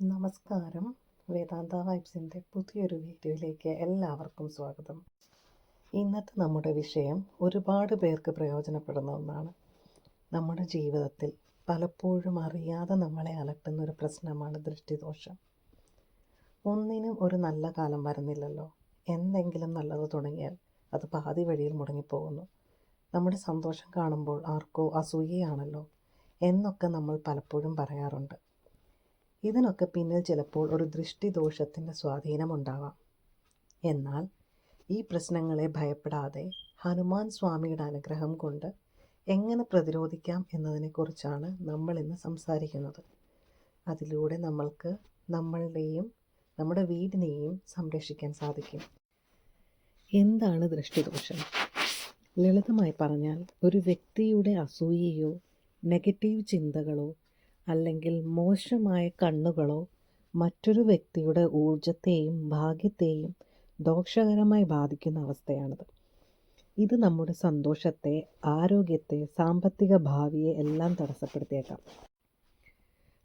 നമസ്കാരം. വേദാന്ത വൈബ്സിന്റെ പുതിയൊരു വീഡിയോയിലേക്ക് എല്ലാവർക്കും സ്വാഗതം. ഇന്നത്തെ നമ്മുടെ വിഷയം ഒരുപാട് പേർക്ക് പ്രയോജനപ്പെടുന്ന ഒന്നാണ്. നമ്മുടെ ജീവിതത്തിൽ പലപ്പോഴും അറിയാതെ നമ്മളെ അലട്ടുന്ന ഒരു പ്രശ്നമാണ് ദൃഷ്ടിദോഷം. ഒന്നിനും ഒരു നല്ല കാലം വരുന്നില്ലല്ലോ. എന്തെങ്കിലും നല്ലത് തുടങ്ങിയാൽ അത് പാതി വഴിയിൽ മുടങ്ങിപ്പോകുന്നു. നമ്മുടെ സന്തോഷം കാണുമ്പോൾ ആർക്കോ അസൂയയാണല്ലോ എന്നൊക്കെ നമ്മൾ പലപ്പോഴും പറയാറുണ്ട്. ഇതിനൊക്കെ പിന്നിൽ ചിലപ്പോൾ ഒരു ദൃഷ്ടിദോഷത്തിന്റെ സ്വാധീനമുണ്ടാവാം. എന്നാൽ ഈ പ്രശ്നങ്ങളെ ഭയപ്പെടാതെ ഹനുമാൻ സ്വാമിയുടെ അനുഗ്രഹം കൊണ്ട് എങ്ങനെ പ്രതിരോധിക്കാം എന്നതിനെക്കുറിച്ചാണ് നമ്മൾ ഇന്ന് സംസാരിക്കുന്നത്. അതിലൂടെ നമ്മൾക്ക് നമ്മളുടെയും നമ്മുടെ വീടിനെയും സംരക്ഷിക്കാൻ സാധിക്കും. എന്താണ് ദൃഷ്ടിദോഷം? ലളിതമായി പറഞ്ഞാൽ ഒരു വ്യക്തിയുടെ അസൂയയോ നെഗറ്റീവ് ചിന്തകളോ അല്ലെങ്കിൽ മോശമായ കണ്ണുകളോ മറ്റൊരു വ്യക്തിയുടെ ഊർജത്തെയും ഭാഗ്യത്തെയും ദോഷകരമായി ബാധിക്കുന്ന അവസ്ഥയാണിത്. ഇത് നമ്മുടെ സന്തോഷത്തെ ആരോഗ്യത്തെ സാമ്പത്തിക ഭാവിയെ എല്ലാം തടസ്സപ്പെടുത്തിയേക്കാം.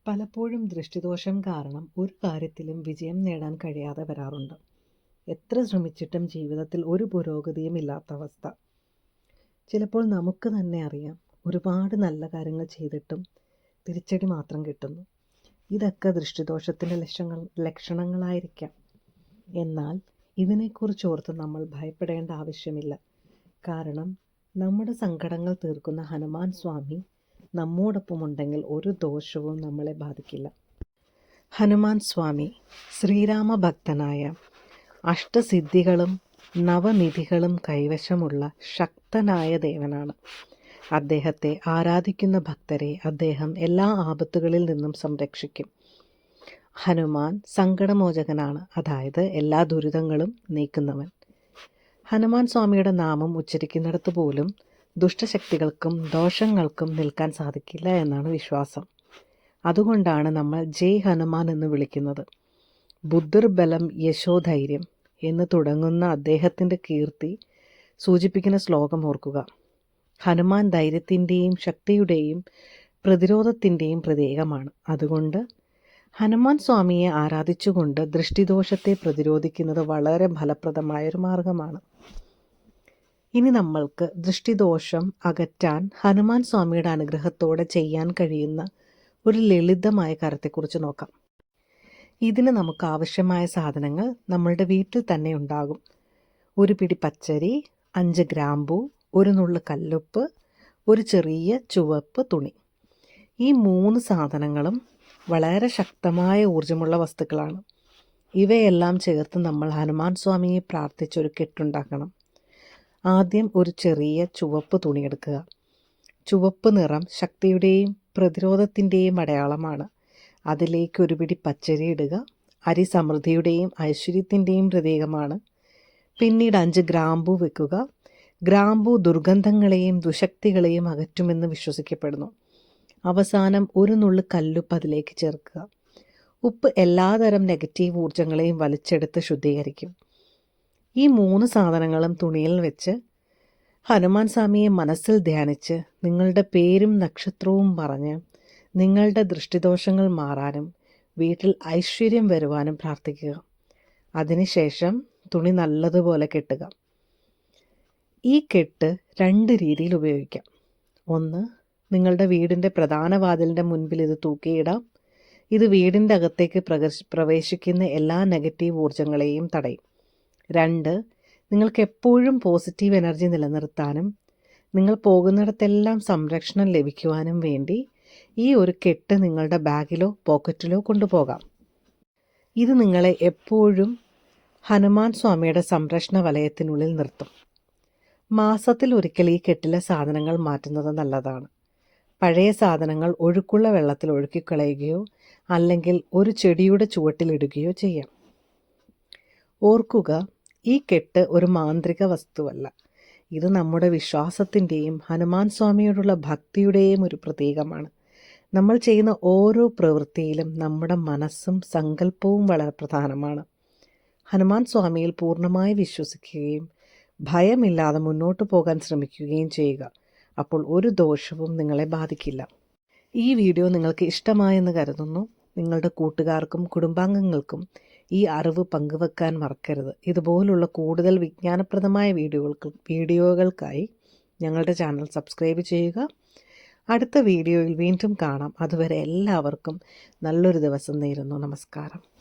പലപ്പോഴും ദൃഷ്ടിദോഷം കാരണം ഒരു കാര്യത്തിലും വിജയം നേടാൻ കഴിയാതെ വരാറുണ്ട്. എത്ര ശ്രമിച്ചിട്ടും ജീവിതത്തിൽ ഒരു പുരോഗതിയും ഇല്ലാത്ത അവസ്ഥ. ചിലപ്പോൾ നമുക്ക് തന്നെ അറിയാം ഒരുപാട് നല്ല കാര്യങ്ങൾ ചെയ്തിട്ടും തിരിച്ചടി മാത്രം കിട്ടുന്നു. ഇതൊക്കെ ദൃഷ്ടിദോഷത്തിന്റെ ലക്ഷണങ്ങൾ ലക്ഷണങ്ങളായിരിക്കാം. എന്നാൽ ഇതിനെക്കുറിച്ച് ഓർത്ത് നമ്മൾ ഭയപ്പെടേണ്ട ആവശ്യമില്ല. കാരണം നമ്മുടെ സങ്കടങ്ങൾ തീർക്കുന്ന ഹനുമാൻ സ്വാമി നമ്മോടൊപ്പമുണ്ടെങ്കിൽ ഒരു ദോഷവും നമ്മളെ ബാധിക്കില്ല. ഹനുമാൻ സ്വാമി ശ്രീരാമ ഭക്തനായ അഷ്ടസിദ്ധികളും നവനിധികളും കൈവശമുള്ള ശക്തനായ ദേവനാണ്. അദ്ദേഹത്തെ ആരാധിക്കുന്ന ഭക്തരെ അദ്ദേഹം എല്ലാ ആപത്തുകളിൽ നിന്നും സംരക്ഷിക്കും. ഹനുമാൻ സങ്കടമോചകനാണ്. അതായത് എല്ലാ ദുരിതങ്ങളും നീക്കുന്നവൻ. ഹനുമാൻ സ്വാമിയുടെ നാമം ഉച്ചരിക്കുന്നിടത്ത് പോലും ദുഷ്ടശക്തികൾക്കും ദോഷങ്ങൾക്കും നിൽക്കാൻ സാധിക്കില്ല എന്നാണ് വിശ്വാസം. അതുകൊണ്ടാണ് നമ്മൾ ജയ് ഹനുമാൻ എന്ന് വിളിക്കുന്നത്. ബുദ്ധിർബലം യശോധൈര്യം എന്ന് തുടങ്ങുന്ന അദ്ദേഹത്തിന്റെ കീർത്തി സൂചിപ്പിക്കുന്ന ശ്ലോകം ഓർക്കുക. ഹനുമാൻ ധൈര്യത്തിന്റെയും ശക്തിയുടെയും പ്രതിരോധത്തിന്റെയും പ്രതീകമാണ്. അതുകൊണ്ട് ഹനുമാൻ സ്വാമിയെ ആരാധിച്ചുകൊണ്ട് ദൃഷ്ടിദോഷത്തെ പ്രതിരോധിക്കുന്നത് വളരെ ഫലപ്രദമായൊരു മാർഗമാണ്. ഇനി നമ്മൾക്ക് ദൃഷ്ടിദോഷം അകറ്റാൻ ഹനുമാൻ സ്വാമിയുടെ അനുഗ്രഹത്തോടെ ചെയ്യാൻ കഴിയുന്ന ഒരു ലളിതമായ കാര്യത്തെക്കുറിച്ച് നോക്കാം. ഇതിന് നമുക്ക് ആവശ്യമായ സാധനങ്ങൾ നമ്മളുടെ വീട്ടിൽ തന്നെ ഉണ്ടാകും. ഒരു പിടി പച്ചരി അഞ്ച് ഗ്രാമ്പൂ ഒരു നുള്ള കല്ലുപ്പ് ഒരു ചെറിയ ചുവപ്പ് തുണി. ഈ മൂന്ന് സാധനങ്ങളും വളരെ ശക്തമായ ഊർജമുള്ള വസ്തുക്കളാണ്. ഇവയെല്ലാം ചേർത്ത് നമ്മൾ ഹനുമാൻ സ്വാമിയെ പ്രാർത്ഥിച്ചൊരു കെട്ടുണ്ടാക്കണം. ആദ്യം ഒരു ചെറിയ ചുവപ്പ് തുണി എടുക്കുക. ചുവപ്പ് നിറം ശക്തിയുടെയും പ്രതിരോധത്തിന്റെയും അടയാളമാണ്. അതിലേക്ക് ഒരു പിടി പച്ചരി ഇടുക. അരി സമൃദ്ധിയുടെയും ഐശ്വര്യത്തിന്റെയും പ്രതീകമാണ്. പിന്നീട് അഞ്ച് ഗ്രാമ്പു വെക്കുക. ഗ്രാമ്പു ദുർഗന്ധങ്ങളെയും ദുശക്തികളെയും അകറ്റുമെന്ന് വിശ്വസിക്കപ്പെടുന്നു. അവസാനം ഒരു നുള്ളു കല്ലുപ്പ് അതിലേക്ക് ചേർക്കുക. ഉപ്പ് എല്ലാതരം നെഗറ്റീവ് ഊർജങ്ങളെയും വലിച്ചെടുത്ത് ശുദ്ധീകരിക്കും. ഈ മൂന്ന് സാധനങ്ങളും തുണിയിൽ വെച്ച് ഹനുമാൻ സ്വാമിയെ മനസ്സിൽ ധ്യാനിച്ച് നിങ്ങളുടെ പേരും നക്ഷത്രവും പറഞ്ഞ് നിങ്ങളുടെ ദൃഷ്ടിദോഷങ്ങൾ മാറാനും വീട്ടിൽ ഐശ്വര്യം വരുവാനും പ്രാർത്ഥിക്കുക. അതിനുശേഷം തുണി നല്ലതുപോലെ കെട്ടുക. ഈ കെട്ട് രണ്ട് രീതിയിൽ ഉപയോഗിക്കാം. ഒന്ന് നിങ്ങളുടെ വീടിന്റെ പ്രധാന വാതിലിന്റെ മുൻപിൽ ഇത് തൂക്കിയിടാം. ഇത് വീടിന്റെ അകത്തേക്ക് പ്രവേശിക്കുന്ന എല്ലാ നെഗറ്റീവ് ഊർജങ്ങളെയും തടയും. രണ്ട് നിങ്ങൾക്ക് എപ്പോഴും പോസിറ്റീവ് എനർജി നിലനിർത്താനും നിങ്ങൾ പോകുന്നിടത്തെല്ലാം സംരക്ഷണം ലഭിക്കുവാനും വേണ്ടി ഈ ഒരു കെട്ട് നിങ്ങളുടെ ബാഗിലോ പോക്കറ്റിലോ കൊണ്ടുപോകാം. ഇത് നിങ്ങളെ എപ്പോഴും ഹനുമാൻ സ്വാമിയുടെ സംരക്ഷണ വലയത്തിനുള്ളിൽ നിർത്തും. മാസത്തിൽ ഒരിക്കൽ ഈ കെട്ടിലെ സാധനങ്ങൾ മാറ്റുന്നത് നല്ലതാണ്. പഴയ സാധനങ്ങൾ ഒഴുക്കുള്ള വെള്ളത്തിൽ ഒഴുക്കിക്കളയുകയോ അല്ലെങ്കിൽ ഒരു ചെടിയുടെ ചുവട്ടിലിടുകയോ ചെയ്യാം. ഓർക്കുക ഈ കെട്ട് ഒരു മാന്ത്രിക വസ്തുവല്ല. ഇത് നമ്മുടെ വിശ്വാസത്തിന്റെയും ഹനുമാൻ സ്വാമിയോടുള്ള ഭക്തിയുടെയും ഒരു പ്രതീകമാണ്. നമ്മൾ ചെയ്യുന്ന ഓരോ പ്രവൃത്തിയിലും നമ്മുടെ മനസ്സും സങ്കല്പവും വളരെ പ്രധാനമാണ്. ഹനുമാൻ സ്വാമിയിൽ പൂർണമായി വിശ്വസിക്കുകയും ഭയമില്ലാതെ മുന്നോട്ട് പോകാൻ ശ്രമിക്കുകയും ചെയ്യുക. അപ്പോൾ ഒരു ദോഷവും നിങ്ങളെ ബാധിക്കില്ല. ഈ വീഡിയോ നിങ്ങൾക്ക് ഇഷ്ടമായെന്ന് കരുതുന്നു. നിങ്ങളുടെ കൂട്ടുകാർക്കും കുടുംബാംഗങ്ങൾക്കും ഈ അറിവ് പങ്കുവെക്കാൻ മറക്കരുത്. ഇതുപോലുള്ള കൂടുതൽ വിജ്ഞാനപ്രദമായ വീഡിയോകൾക്ക് വീഡിയോകൾക്കായി ഞങ്ങളുടെ ചാനൽ സബ്സ്ക്രൈബ് ചെയ്യുക. അടുത്ത വീഡിയോയിൽ വീണ്ടും കാണാം. അതുവരെ എല്ലാവർക്കും നല്ലൊരു ദിവസം നേരുന്നു. നമസ്കാരം.